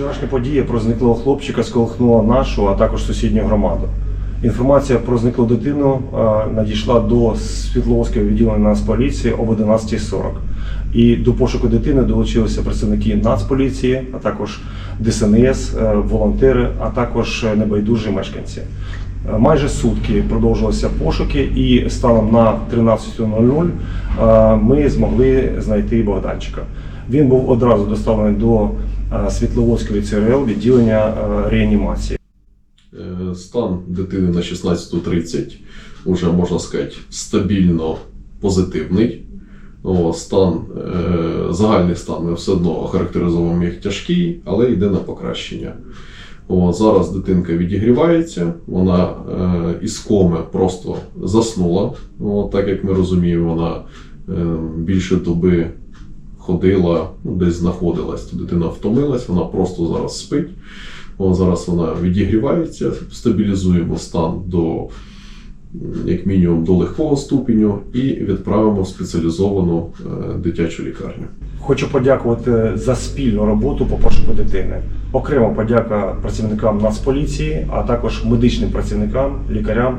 Вчорашня подія про зниклого хлопчика сколихнула нашу, а також сусідню громаду. Інформація про зниклу дитину надійшла до Світловського відділення Нацполіції об 11.40. І до пошуку дитини долучилися представники Нацполіції, а також ДСНС, е, волонтери, а також е, небайдужі мешканці. Е, Майже сутки продовжувалися пошуки, і станом на 13.00 е, ми змогли знайти Богданчика. Він був одразу доставлений до е, Світловодського ЦРЛ відділення реанімації. Стан дитини на 16.30 вже можна сказати стабільно позитивний. Стан, загальний стан ми все одно охарактеризуємо як тяжкий, але йде на покращення. О, зараз дитинка відігрівається, вона е, із коми просто заснула. О, так як ми розуміємо, вона е, більше доби ходила, ну, десь знаходилась, то дитина втомилась, вона просто зараз спить. О, зараз вона відігрівається, стабілізуємо стан до як мінімум до легкого ступеню і відправимо в спеціалізовану е, дитячу лікарню. Хочу подякувати за спільну роботу по пошуку дитини. Окремо подяка працівникам Нацполіції, а також медичним працівникам, лікарям